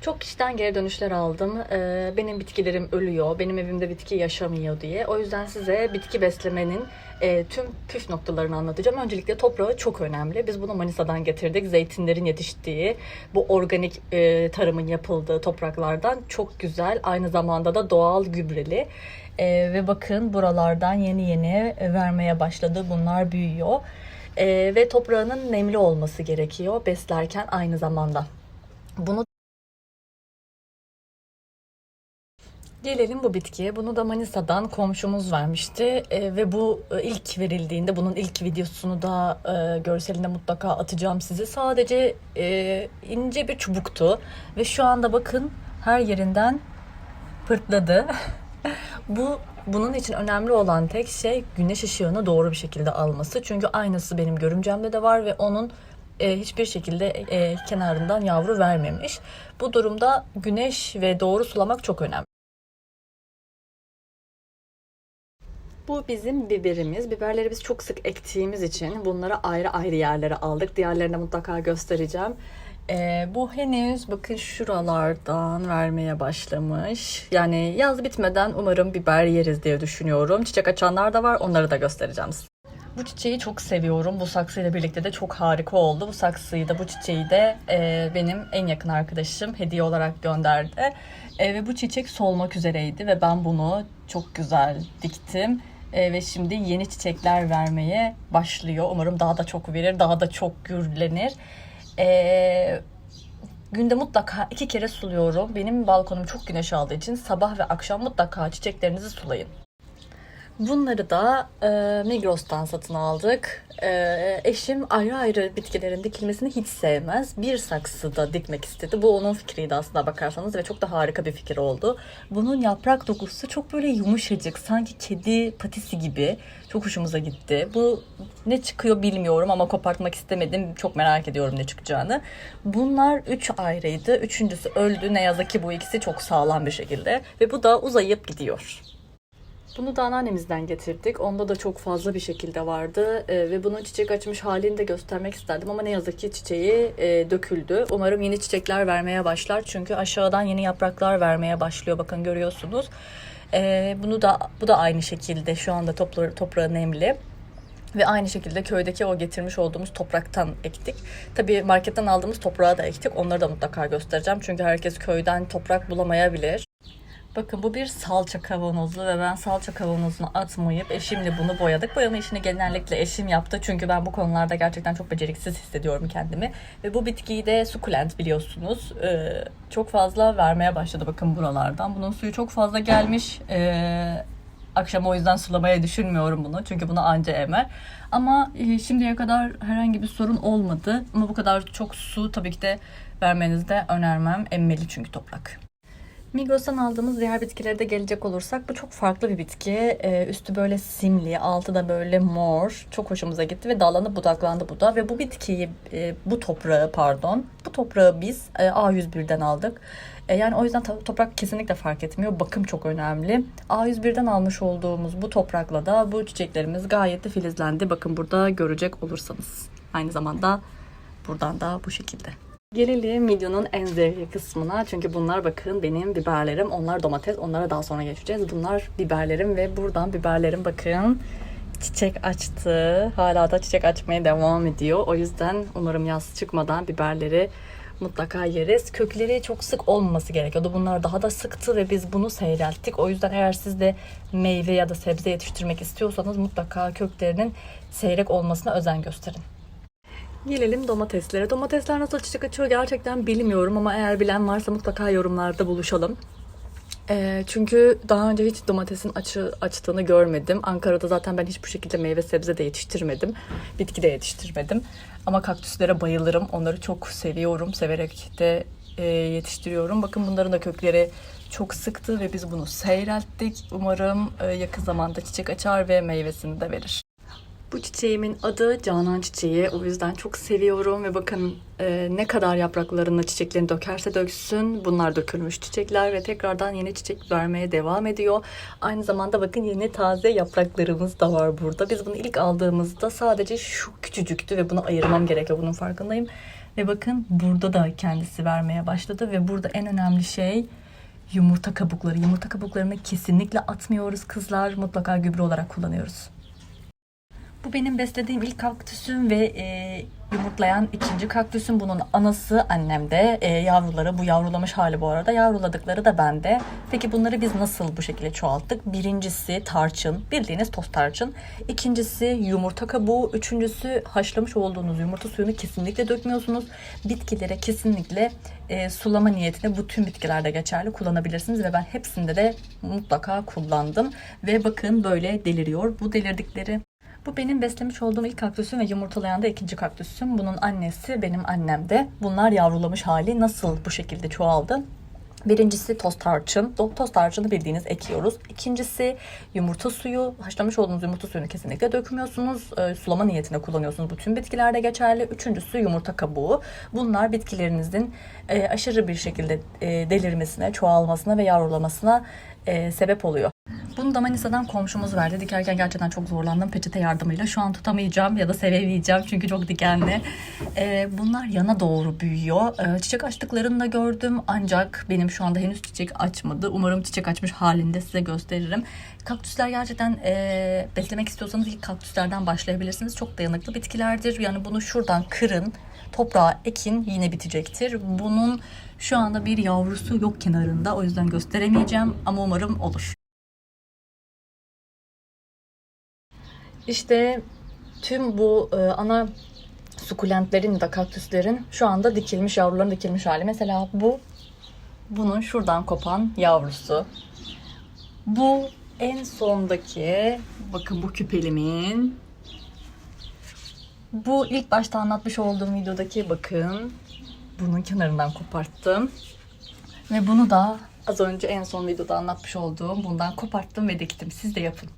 Çok kişiden geri dönüşler aldım. Ee, benim bitkilerim ölüyor, benim evimde bitki yaşamıyor diye. O yüzden size bitki beslemenin e, tüm püf noktalarını anlatacağım. Öncelikle toprağı çok önemli. Biz bunu Manisa'dan getirdik. Zeytinlerin yetiştiği, bu organik e, tarımın yapıldığı topraklardan çok güzel. Aynı zamanda da doğal gübreli. E, ve bakın buralardan yeni yeni vermeye başladı. Bunlar büyüyor. E, ve toprağının nemli olması gerekiyor beslerken aynı zamanda. Bunu Gelelim bu bitkiye. Bunu da Manisa'dan komşumuz vermişti E, ve bu e, ilk verildiğinde bunun ilk videosunu da e, görselinde mutlaka atacağım size. Sadece e, ince bir çubuktu ve şu anda bakın her yerinden pırtladı. bu bunun için önemli olan tek şey güneş ışığını doğru bir şekilde alması. Çünkü aynısı benim görümcemde de var ve onun e, hiçbir şekilde e, kenarından yavru vermemiş. Bu durumda güneş ve doğru sulamak çok önemli. Bu bizim biberimiz. Biberleri biz çok sık ektiğimiz için bunları ayrı ayrı yerlere aldık. Diğerlerini mutlaka göstereceğim. Ee, bu henüz bakın şuralardan vermeye başlamış. Yani yaz bitmeden umarım biber yeriz diye düşünüyorum. Çiçek açanlar da var. Onları da göstereceğim. Bu çiçeği çok seviyorum. Bu saksıyla birlikte de çok harika oldu. Bu saksıyı da bu çiçeği de e, benim en yakın arkadaşım hediye olarak gönderdi. E, ve bu çiçek solmak üzereydi ve ben bunu çok güzel diktim. E, ve şimdi yeni çiçekler vermeye başlıyor. Umarım daha da çok verir, daha da çok gürlenir. E, günde mutlaka iki kere suluyorum. Benim balkonum çok güneş aldığı için sabah ve akşam mutlaka çiçeklerinizi sulayın. Bunları da e, Migros'tan satın aldık. E, eşim ayrı ayrı bitkilerin dikilmesini hiç sevmez. Bir saksıda dikmek istedi. Bu onun fikriydi aslında bakarsanız ve çok da harika bir fikir oldu. Bunun yaprak dokusu çok böyle yumuşacık, sanki kedi patisi gibi. Çok hoşumuza gitti. Bu ne çıkıyor bilmiyorum ama kopartmak istemedim. Çok merak ediyorum ne çıkacağını. Bunlar üç ayrıydı. Üçüncüsü öldü. Ne yazık ki bu ikisi çok sağlam bir şekilde. Ve bu da uzayıp gidiyor. Bunu da anneannemizden getirdik. Onda da çok fazla bir şekilde vardı Ee, ve bunun çiçek açmış halini de göstermek isterdim ama ne yazık ki çiçeği e, döküldü. Umarım yeni çiçekler vermeye başlar çünkü aşağıdan yeni yapraklar vermeye başlıyor. Bakın görüyorsunuz. Ee, bunu da bu da aynı şekilde şu anda toprağı, toprağı nemli. Ve aynı şekilde köydeki o getirmiş olduğumuz topraktan ektik. Tabii marketten aldığımız toprağı da ektik. Onları da mutlaka göstereceğim. Çünkü herkes köyden toprak bulamayabilir. Bakın bu bir salça kavanozu ve ben salça kavanozunu atmayıp eşimle bunu boyadık. Boyama işini genellikle eşim yaptı. Çünkü ben bu konularda gerçekten çok beceriksiz hissediyorum kendimi. Ve bu bitkiyi de sukulent biliyorsunuz. Ee, çok fazla vermeye başladı bakın buralardan. Bunun suyu çok fazla gelmiş. Ee, akşam o yüzden sulamaya düşünmüyorum bunu. Çünkü bunu anca emer. Ama e, şimdiye kadar herhangi bir sorun olmadı. Ama bu kadar çok su tabii ki de vermenizi de önermem. Emmeli çünkü toprak. Migros'tan aldığımız diğer bitkilere de gelecek olursak bu çok farklı bir bitki. Ee, üstü böyle simli, altı da böyle mor. Çok hoşumuza gitti ve dallanıp budaklandı bu da. Ve bu bitkiyi, e, bu toprağı pardon, bu toprağı biz e, A101'den aldık. E, yani o yüzden to- toprak kesinlikle fark etmiyor. Bakım çok önemli. A101'den almış olduğumuz bu toprakla da bu çiçeklerimiz gayet de filizlendi. Bakın burada görecek olursanız. Aynı zamanda buradan da bu şekilde. Gelelim videonun en zevkli kısmına. Çünkü bunlar bakın benim biberlerim. Onlar domates. Onlara daha sonra geçeceğiz. Bunlar biberlerim ve buradan biberlerim bakın çiçek açtı. Hala da çiçek açmaya devam ediyor. O yüzden umarım yaz çıkmadan biberleri mutlaka yeriz. Kökleri çok sık olmaması gerekiyordu. Bunlar daha da sıktı ve biz bunu seyrelttik. O yüzden eğer siz de meyve ya da sebze yetiştirmek istiyorsanız mutlaka köklerinin seyrek olmasına özen gösterin. Gelelim domateslere. Domatesler nasıl çiçek açıyor gerçekten bilmiyorum ama eğer bilen varsa mutlaka yorumlarda buluşalım. Ee, çünkü daha önce hiç domatesin açı, açtığını görmedim. Ankara'da zaten ben hiçbir şekilde meyve sebze de yetiştirmedim. Bitki de yetiştirmedim. Ama kaktüslere bayılırım. Onları çok seviyorum. Severek de e, yetiştiriyorum. Bakın bunların da kökleri çok sıktı ve biz bunu seyrelttik. Umarım e, yakın zamanda çiçek açar ve meyvesini de verir. Bu çiçeğimin adı Canan çiçeği. O yüzden çok seviyorum ve bakın e, ne kadar yapraklarını çiçeklerini dökerse döksün bunlar dökülmüş çiçekler ve tekrardan yeni çiçek vermeye devam ediyor. Aynı zamanda bakın yeni taze yapraklarımız da var burada. Biz bunu ilk aldığımızda sadece şu küçücüktü ve bunu ayırmam gerekiyor bunun farkındayım. Ve bakın burada da kendisi vermeye başladı ve burada en önemli şey yumurta kabukları. Yumurta kabuklarını kesinlikle atmıyoruz kızlar. Mutlaka gübre olarak kullanıyoruz. Bu benim beslediğim ilk kaktüsüm ve e, yumurtlayan ikinci kaktüsüm. Bunun anası annemde. E, yavruları bu yavrulamış hali bu arada. Yavruladıkları da bende. Peki bunları biz nasıl bu şekilde çoğalttık? Birincisi tarçın. Bildiğiniz toz tarçın. İkincisi yumurta kabuğu. Üçüncüsü haşlamış olduğunuz yumurta suyunu kesinlikle dökmüyorsunuz. Bitkilere kesinlikle e, sulama niyetine bu tüm bitkilerde geçerli kullanabilirsiniz ve ben hepsinde de mutlaka kullandım. Ve bakın böyle deliriyor. Bu delirdikleri bu benim beslemiş olduğum ilk kaktüsüm ve yumurtalayan da ikinci kaktüsüm. Bunun annesi benim annem de. Bunlar yavrulamış hali nasıl bu şekilde çoğaldı? Birincisi toz tarçın. Toz tarçını bildiğiniz ekiyoruz. İkincisi yumurta suyu. Haşlamış olduğunuz yumurta suyunu kesinlikle dökmüyorsunuz. Ee, sulama niyetine kullanıyorsunuz. Bütün bitkilerde geçerli. Üçüncüsü yumurta kabuğu. Bunlar bitkilerinizin e, aşırı bir şekilde e, delirmesine, çoğalmasına ve yavrulamasına e, sebep oluyor. Bunu da Manisa'dan komşumuz verdi. Dikerken gerçekten çok zorlandım peçete yardımıyla. Şu an tutamayacağım ya da sevemeyeceğim çünkü çok dikenli. Ee, bunlar yana doğru büyüyor. Ee, çiçek açtıklarını da gördüm ancak benim şu anda henüz çiçek açmadı. Umarım çiçek açmış halinde size gösteririm. Kaktüsler gerçekten e, beslemek istiyorsanız ilk kaktüslerden başlayabilirsiniz. Çok dayanıklı bitkilerdir. Yani bunu şuradan kırın, toprağa ekin yine bitecektir. Bunun şu anda bir yavrusu yok kenarında. O yüzden gösteremeyeceğim ama umarım olur. İşte tüm bu e, ana sukulentlerin de kaktüslerin şu anda dikilmiş yavruların dikilmiş hali. Mesela bu bunun şuradan kopan yavrusu. Bu en sondaki bakın bu küpelimin bu ilk başta anlatmış olduğum videodaki bakın bunun kenarından koparttım. Ve bunu da az önce en son videoda anlatmış olduğum bundan koparttım ve diktim. Siz de yapın.